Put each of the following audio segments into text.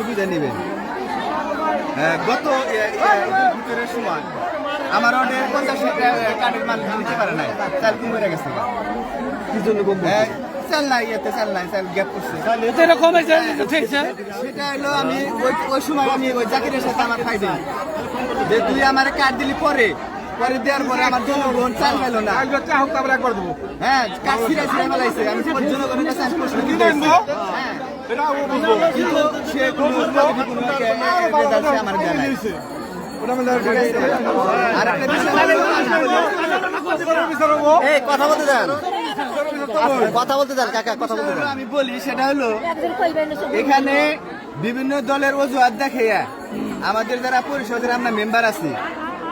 বুঝে নেবেন। হ্যাঁ, গত এ, এ, ভিতরের সময় আমার অর্ডার পঞ্চাশ কাঠের মাল দিতে পারে নাই। চাল কম গেছে কি জন্য কম হ্যাঁ, চাল নাই এতে চাল নাই চাল গ্যাপ করছে। এরকম হয়েছে ঠিকছে সেটা হলো আমি ওই ওই সময় আমি ওই জাকিরের সাথে আমার খাই দিই যে তুই আমার কার্ড দিলি পরে পরে দেওয়ার পরে আমার জনগণ চাল পেল না। হ্যাঁ কাজ ছিঁড়ে ছিঁড়ে ফেলাইছে। আমি জনগণের কাছে আমি প্রশ্ন হ্যাঁ। কথা বলতে দেন কথা বলতে দেন কাকা কথা বলতে আমি বলি সেটা হলো এখানে বিভিন্ন দলের অজুহাত দেখাইয়া আমাদের যারা পরিষদের আমরা মেম্বার আছি,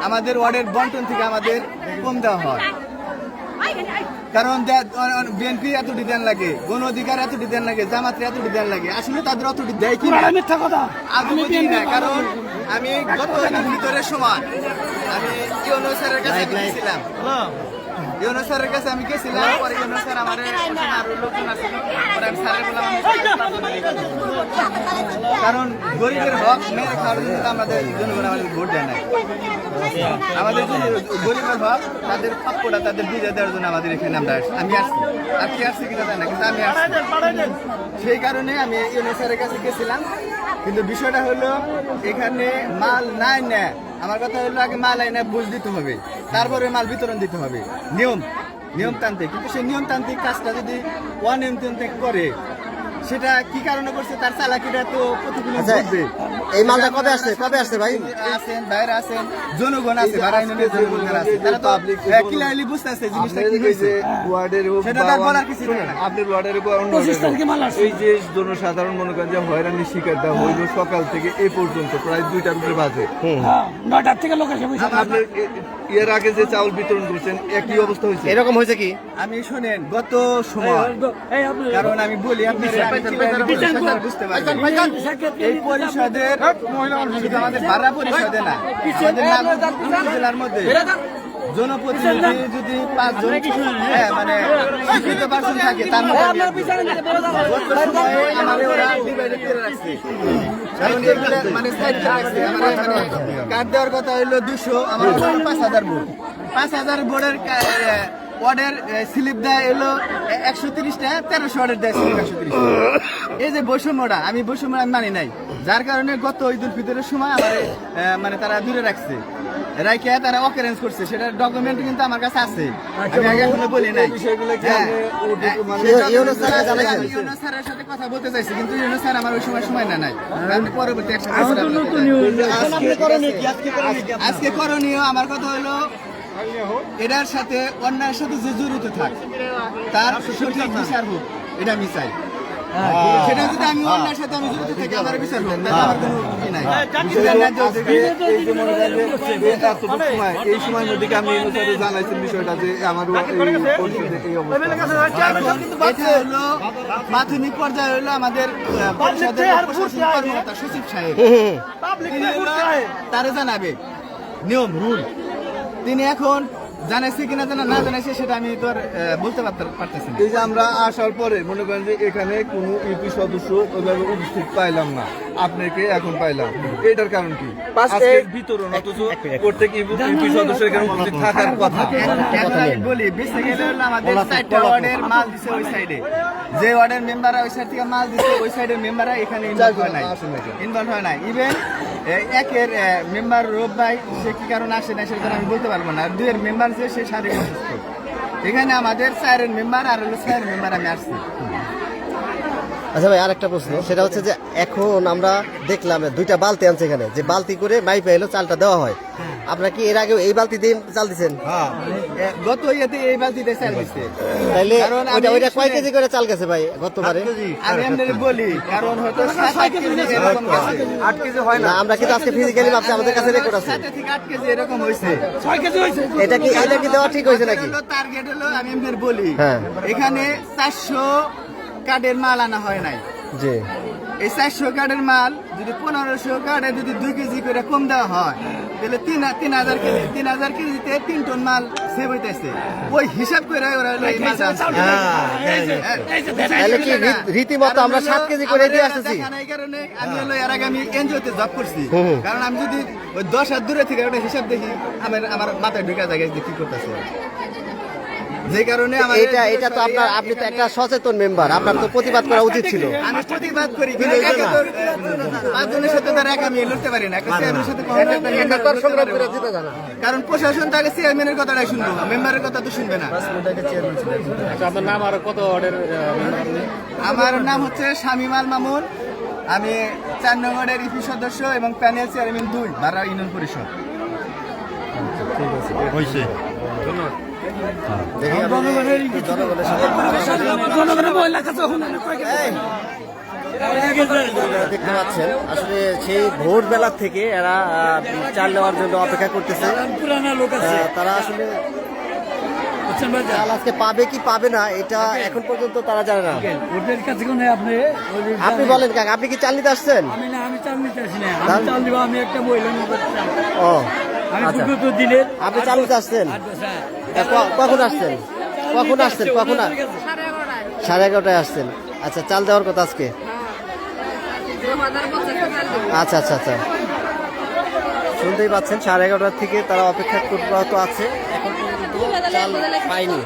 আমাদের ওয়ার্ডের বন্টন থেকে আমাদের কম দেওয়া হয়। কারণ বিএনপি এত ডিজাইন লাগে গণ অধিকার এত ডিজাইন লাগে জামাত এত ডিজাইন লাগে আসলে তাদের অত দেয় কি না? মিথ্যা কথা। আমি বুঝি না কারণ আমি গত দিন ভিতরের সময় আমি ইউনো স্যারের কাছে গেছিলাম কারণ গরিবের হক মেরে খাওয়ার জন্য আমাদের জনগণ ভোট দেয় না আমাদের গরিবের হক তাদের প্রাপ্যটা তাদের বুঝে দেওয়ার জন্য আমাদের এখানে আমরা আসছি আমি আসছি কি আসছি কিনা জানি না কিন্তু আমি আসছি সেই কারণে আমি ইউনো স্যারের কাছে গেছিলাম কিন্তু বিষয়টা হলো এখানে মাল নাই না আমার কথা হলো আগে মাল আইনা বুঝ দিতে হবে তারপরে মাল বিতরণ দিতে হবে। নিয়ম নিয়মতান্ত্রিক। কিন্তু সেই নিয়মতান্ত্রিক কাজটা যদি অনিয়মতান্ত্রিক করে সেটা কি কারণে করছে? তার চালাকিটা তো প্রতিকূল আচ্ছা এই মালটা কবে আসছে কবে আসছে ভাই আছেন বাইরে আছেন জনগণ আছে ভাড়া ইউনিয়নের জনগণ আছে তারা তো ক্লিয়ারলি বুঝতেছে জিনিসটা কি হয়েছে ওয়ার্ডের হোক সেটা তার বলার কিছু নেই। আপনার ওয়ার্ডের বা অন্য তারিখে মাল আসছে। এই যে জনসাধারণ মনে করেন যে হয়রানির শিকার দেওয়া হইল সকাল থেকে এই পর্যন্ত প্রায় দুইটার উপরে বাজে হ্যাঁ, নয়টার থেকে লোক এসে বসে আপনার এর আগে যে চাউল বিতরণ করছেন একই অবস্থা হয়েছে এরকম হয়েছে কি আমি শুনেন গত সময় কারণ আমি বলি আপনি বুঝতে পারবেন এই পরিষদের আমাদের ভাড়া পরিষদে না আমাদের জেলার মধ্যে জনপ্রতিনিধি যদি পাঁচজন হ্যাঁ মানে শিক্ষিত পার্সন থাকে তার মধ্যে আমি একজন। গত সময়ে আমাদের ওরা divided করে রাখছে। কারণ এগুলা মানে side রাখছে। কার্ড দেওয়ার কথা হইল দুশো আমার পাঁচ হাজার ভোট পাঁচ হাজার ভোটের ওয়ার্ডের স্লিপ দেয় এলো একশো তিরিশটা তেরোশো অর্ডার দেয় স্লিপ একশো তিরিশ। এই যে বৈষম্যটা আমি বৈষম্য আমি মানি নাই। যার কারণে গত ঈদ উল ফিতরের সময় আমার মানে তারা দূরে রাখছে। রাইকে তারা অকারেন্স করছে সেটা ডকুমেন্ট কিন্তু আমার কাছে আছে। আমি আগে এখনও বলি নাই। হ্যাঁ। স্যারের সাথে কথা বলতে চাইছি কিন্তু ইউনুস স্যার আমার ওই সময় সময় না নাই। আমি পরবর্তী একটা বছর আপনাকে- আজকে করণীয় আমার কথা হলো এটার সাথে অন্যায়ের সাথে যে জড়িত থাক তার সঠিক বিচার হোক এটা আমি চাই। সেটা যদি আমি অন্যায়ের সাথে আমি জড়িত থাকি আমার বিচার হোক তাহলে আমার কোনো ই নাই। এই সময় মধ্যে আমি জানাইছেন বিষয়টা যে আমার এই অবস্থা। হলো প্রাথমিক পর্যায়ে হলো আমাদের পরিষদের সচিব সাহেব। তারে জানাবে নিয়ম রুল। তিনি এখন জানাইছে কিনা জানা না জানাইছে সেটা আমি তো আর বলতে পারতেছি না। এই যে আমরা আসার পরে মনে করেন যে এখানে কোনো ইউপি সদস্য ওইভাবে উপস্থিত পাইলাম না। আপনাকে এখন পাইলাম। এটার কারণ কি? বিতরণ অথচ প্রত্যেক ইউপি সদস্য এখানে উপস্থিত থাকার কথা। বলি। বেসিক্যালি হলো আমাদের চারটা ওয়ার্ডের মাল দিছে ওই সাইডে যে ওয়ার্ডের মেম্বাররা ওই সাইড থেকে মাল দিছে ওই সাইডের মেম্বাররা এখানে ইনভলভ হয় নাই। আসে ইনভলভ হয় নাই। ইভেন একের মেম্বার রোব ভাই সে কি কারণে আসে না সেটা আমি বলতে পারব না। আর দুইয়ের মেম্বার যে সে শারীরিক অসুস্থ। এখানে আমাদের চারের মেম্বার আর হলো চারের মেম্বার আমি আসছি। আচ্ছা ভাই আরেকটা প্রশ্ন। সেটা হচ্ছে যে এখন আমরা দেখলাম দুইটা বালতি আনছে এখানে। যে বালতি করে মাইপে এলো চালটা দেওয়া হয়। আপনারা কি এর আগে এই বালতি দিয়ে চাল দিচ্ছেন গত ইয়েতে এই বালতিতে চাল দিচ্ছে আমি ওইটা ওইটা কয় কেজি করে চাল গেছে ভাই গতবারে? আমি আপনাদের বলি কারণ হয়তো সাত কেজি এরকম গেছে। আট কেজি হয় না। আমরা কিন্তু আজকে ফিজিক্যালি ভাবছি আমাদের কাছে রেকর্ড আছে। সাত থেকে আট কেজি এরকম হয়েছে ছয় কেজি হয়েছে এটা কি এটা কি দেওয়া ঠিক হয়েছে নাকি? টার্গেট হলো আমি আপনাদের বলি। হ্যাঁ। এখানে চারশো কার্ডের মাল আনা হয় নাই। জি। এই চারশো কার্ডের মাল যদি পনেরোশো কার্ডে যদি দুই কেজি করে কম দেওয়া হয় তাহলে তিন তিন হাজার কেজি তিন হাজার কেজিতে তিন টন মাল সেভ হইতেছে। ওই হিসাব করে ওরা এই। হ্যাঁ। তাহলে কি রীতিমতো আমরা সাত কেজি করে দিয়ে আসতেছি? এই কারণে আমি হলো এর আগে আমি এনজিওতে জব করছি। কারণ আমি যদি ওই দশ হাত দূরে থেকে ওটা হিসাব দেখি আমার আমার মাথায় ঢুকা যায় যে কি করতেছে। যে কারণে আমার এটা এটা তো আপনার আপনি তো একটা সচেতন মেম্বার আপনার তো প্রতিবাদ করা উচিত ছিল। আমি প্রতিবাদ করি। কিন্তু পাঁচজনের সাথে তার এক আমি লড়তে পারি না। একটা চেয়ারম্যানের সাথে কখনো একটা member লড়তে না। কারণ প্রশাসন তাকে চেয়ারম্যানের কথাটাই শুনব মেম্বারের কথা তো শুনবে না। আমার নাম হচ্ছে শামিম আল মামুন। আমি চার নম্বরের ইপি সদস্য এবং প্যানেল চেয়ারম্যান দুই বারা ইউনিয়ন পরিষদ। দেখি আমি দেখতে পাচ্ছেন আসলে সেই ভোর বেলা থেকে এরা চাল নেওয়ার জন্য অপেক্ষা করতেছে তারা আসলে চাল আজকে পাবে কি পাবে না এটা এখন পর্যন্ত তারা জানে না ওদের কাছে কোনো আপনি আপনি বলেন কাকা আপনি কি চাল নিতে আসছেন? আমি না আমি চাল নিতে আসি না। আমি চাল- চাল দিব আমি একটা ও। আচ্ছা। তো আপনি চালুতে আসতেন আসছেন ক- কখন আসছেন? কখন আসছেন? কখন সাড়ে এগারোটায়। আসছেন। আচ্ছা চাল দেওয়ার কথা আজকে? আচ্ছা আচ্ছা আচ্ছা। শুনতেই পাচ্ছেন সাড়ে এগারোটার থেকে তারা অপেক্ষা করতে আছে। এখন চাল পায়নি।